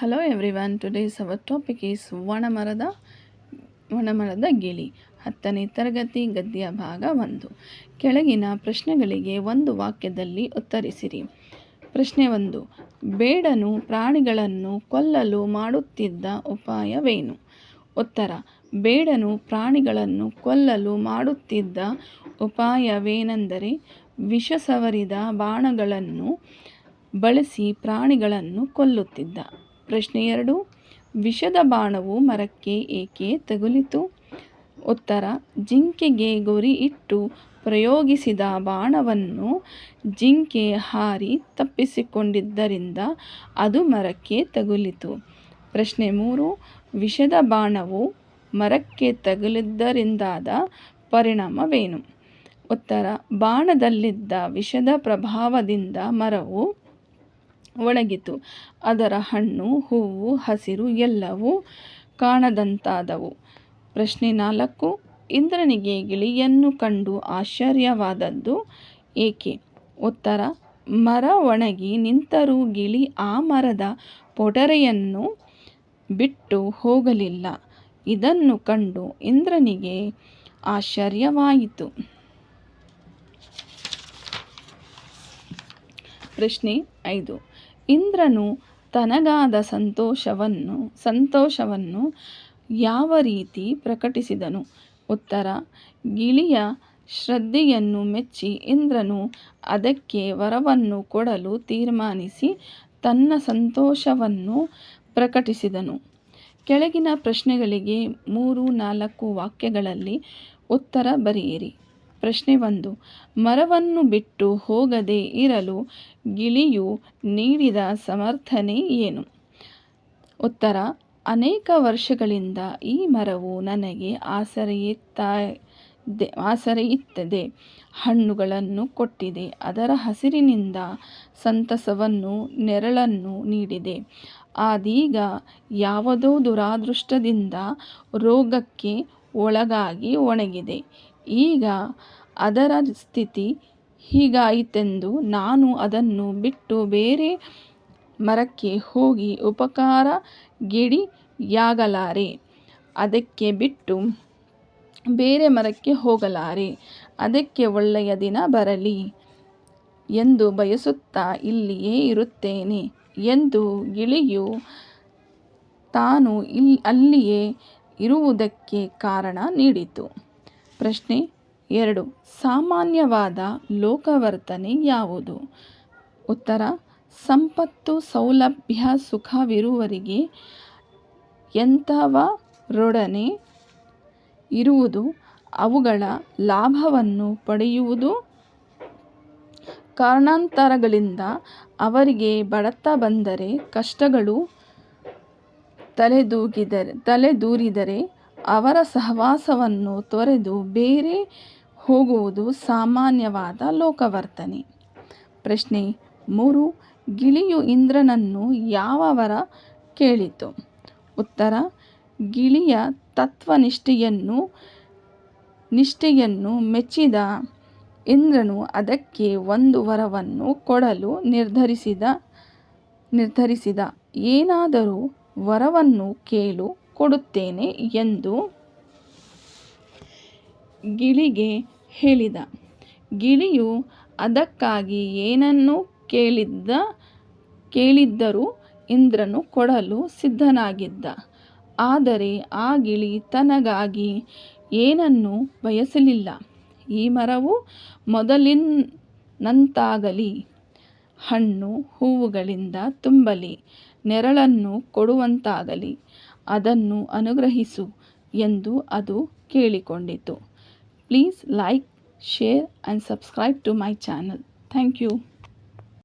Hello everyone, today's our topic is ಒಣಮರದ ಒಣಮರದ ಗಿಳಿ. ಹತ್ತನೇ ತರಗತಿ, ಗದ್ಯ ಭಾಗ ಒಂದು. ಕೆಳಗಿನ ಪ್ರಶ್ನೆಗಳಿಗೆ ಒಂದು ವಾಕ್ಯದಲ್ಲಿ ಉತ್ತರಿಸಿರಿ. ಪ್ರಶ್ನೆ ಒಂದು, ಬೇಡನು ಪ್ರಾಣಿಗಳನ್ನು ಕೊಲ್ಲಲು ಮಾಡುತ್ತಿದ್ದ ಉಪಾಯವೇನು? ಉತ್ತರ, ಬೇಡನು ಪ್ರಾಣಿಗಳನ್ನು ಕೊಲ್ಲಲು ಮಾಡುತ್ತಿದ್ದ ಉಪಾಯವೇನೆಂದರೆ ವಿಷ ಸವರಿದ ಬಾಣಗಳನ್ನು ಬಳಸಿ ಪ್ರಾಣಿಗಳನ್ನು ಕೊಲ್ಲುತ್ತಿದ್ದ. ಪ್ರಶ್ನೆ ಎರಡು, ವಿಷದ ಬಾಣವು ಮರಕ್ಕೆ ಏಕೆ ತಗುಲಿತು? ಉತ್ತರ, ಜಿಂಕೆಗೆ ಗುರಿ ಇಟ್ಟು ಪ್ರಯೋಗಿಸಿದ ಬಾಣವನ್ನು ಜಿಂಕೆ ಹಾರಿ ತಪ್ಪಿಸಿಕೊಂಡಿದ್ದರಿಂದ ಅದು ಮರಕ್ಕೆ ತಗುಲಿತು. ಪ್ರಶ್ನೆ ಮೂರು, ವಿಷದ ಬಾಣವು ಮರಕ್ಕೆ ತಗುಲಿದ್ದರಿಂದಾದ ಪರಿಣಾಮವೇನು? ಉತ್ತರ, ಬಾಣದಲ್ಲಿದ್ದ ವಿಷದ ಪ್ರಭಾವದಿಂದ ಮರವು ಒಣಗಿತು. ಅದರ ಹಣ್ಣು, ಹೂವು, ಹಸಿರು ಎಲ್ಲವೂ ಕಾಣದಂತಾದವು. ಪ್ರಶ್ನೆ ನಾಲ್ಕು, ಇಂದ್ರನಿಗೆ ಗಿಳಿಯನ್ನು ಕಂಡು ಆಶ್ಚರ್ಯವಾದದ್ದು ಏಕೆ? ಉತ್ತರ, ಮರ ಒಣಗಿ ನಿಂತರೂ ಗಿಳಿ ಆ ಮರದ ಪೊಟರೆಯನ್ನು ಬಿಟ್ಟು ಹೋಗಲಿಲ್ಲ. ಇದನ್ನು ಕಂಡು ಇಂದ್ರನಿಗೆ ಆಶ್ಚರ್ಯವಾಯಿತು. ಪ್ರಶ್ನೆ ಐದು ಇಂದ್ರನು ತನಗಾದ ಸಂತೋಷವನ್ನು ಸಂತೋಷವನ್ನು ಯಾವ ರೀತಿ ಪ್ರಕಟಿಸಿದನು? ಉತ್ತರ, ಗಿಳಿಯ ಶ್ರದ್ಧೆಯನ್ನು ಮೆಚ್ಚಿ ಇಂದ್ರನು ಅದಕ್ಕೆ ವರವನ್ನು ಕೊಡಲು ತೀರ್ಮಾನಿಸಿ ತನ್ನ ಸಂತೋಷವನ್ನು ಪ್ರಕಟಿಸಿದನು. ಕೆಳಗಿನ ಪ್ರಶ್ನೆಗಳಿಗೆ ಮೂರು ನಾಲ್ಕು ವಾಕ್ಯಗಳಲ್ಲಿ ಉತ್ತರ ಬರೆಯಿರಿ. ಪ್ರಶ್ನೆ ಒಂದು. ಮರವನ್ನು ಬಿಟ್ಟು ಹೋಗದೆ ಇರಲು ಗಿಳಿಯು ನೀಡಿದ ಸಮರ್ಥನೆ ಏನು? ಉತ್ತರ. ಅನೇಕ ವರ್ಷಗಳಿಂದ ಈ ಮರವು ನನಗೆ ಆಸರೆಯಿತ್ತಾ ಆಸರೆಯುತ್ತದೆ ಹಣ್ಣುಗಳನ್ನು ಕೊಟ್ಟಿದೆ. ಅದರ ಹಸಿರಿನಿಂದ ಸಂತಸವನ್ನು, ನೆರಳನ್ನು ನೀಡಿದೆ. ಆದೀಗ ಯಾವುದೋ ದುರಾದೃಷ್ಟದಿಂದ ರೋಗಕ್ಕೆ ಒಳಗಾಗಿ ಒಣಗಿದೆ. ಈಗ ಅದರ ಸ್ಥಿತಿ ಹೀಗಾಯಿತೆಂದು ನಾನು ಅದನ್ನು ಬಿಟ್ಟು ಬೇರೆ ಮರಕ್ಕೆ ಹೋಗಿ ಉಪಕಾರ ಗಿಡಿಯಾಗಲಾರೆ. ಅದಕ್ಕೆ ಬಿಟ್ಟು ಬೇರೆ ಮರಕ್ಕೆ ಹೋಗಲಾರೆ. ಅದಕ್ಕೆ ಒಳ್ಳೆಯ ದಿನ ಬರಲಿ ಎಂದು ಬಯಸುತ್ತಾ ಇಲ್ಲಿಯೇ ಇರುತ್ತೇನೆ ಎಂದು ಗಿಳಿಯು ತಾನು ಇಲ್ ಅಲ್ಲಿಯೇ ಇರುವುದಕ್ಕೆ ಕಾರಣ ನೀಡಿತು. ಪ್ರಶ್ನೆ ಎರಡು. ಸಾಮಾನ್ಯವಾದ ಲೋಕವರ್ತನೆ ಯಾವುದು? ಉತ್ತರ, ಸಂಪತ್ತು, ಸೌಲಭ್ಯ, ಸುಖವಿರುವವರಿಗೆ ಎಂಥವರೊಡನೆ ಇರುವುದು? ಅವುಗಳ ಲಾಭವನ್ನು ಪಡೆಯುವುದು? ಕಾರಣಾಂತರಗಳಿಂದ ಅವರಿಗೆ ಬಡತ ಬಂದರೆ, ಕಷ್ಟಗಳು ತಲೆದೂಗಿದರೆ, ತಲೆದೂರಿದರೆ ಅವರ ಸಹವಾಸವನ್ನು ತೊರೆದು ಬೇರೆ ಹೋಗುವುದು ಸಾಮಾನ್ಯವಾದ ಲೋಕವರ್ತನೆ. ಪ್ರಶ್ನೆ ಮೂರು, ಗಿಳಿಯು ಇಂದ್ರನನ್ನು ಯಾವ ವರ ಕೇಳಿತು? ಉತ್ತರ, ಗಿಳಿಯ ತತ್ವನಿಷ್ಠೆಯನ್ನು, ನಿಷ್ಠೆಯನ್ನು ಮೆಚ್ಚಿದ ಇಂದ್ರನು ಅದಕ್ಕೆ ಒಂದು ವರವನ್ನು ಕೊಡಲು ನಿರ್ಧರಿಸಿದ ನಿರ್ಧರಿಸಿದ. ಏನಾದರೂ ವರವನ್ನು ಕೇಳು. ಕೊಡುತ್ತೇನೆ ಎಂದು ಗಿಳಿಗೆ ಹೇಳಿದ. ಗಿಳಿಯು ಅದಕ್ಕಾಗಿ ಏನನ್ನು ಕೇಳಿದ್ದ, ಕೇಳಿದ್ದರೂ ಇಂದ್ರನು ಕೊಡಲು ಸಿದ್ಧನಾಗಿದ್ದ. ಆದರೆ ಆ ಗಿಳಿ ತನಗಾಗಿ ಏನನ್ನೂ ಬಯಸಲಿಲ್ಲ. ಈ ಮರವು ಮೊದಲಿನಂತಾಗಲಿ, ಹಣ್ಣು ಹೂವುಗಳಿಂದ ತುಂಬಲಿ, ನೆರಳನ್ನು ಕೊಡುವಂತಾಗಲಿ. ಅದನ್ನು ಅನುಗ್ರಹಿಸು ಎಂದು ಅದು ಕೇಳಿಕೊಂಡಿತು. Please like share and subscribe to my channel thank you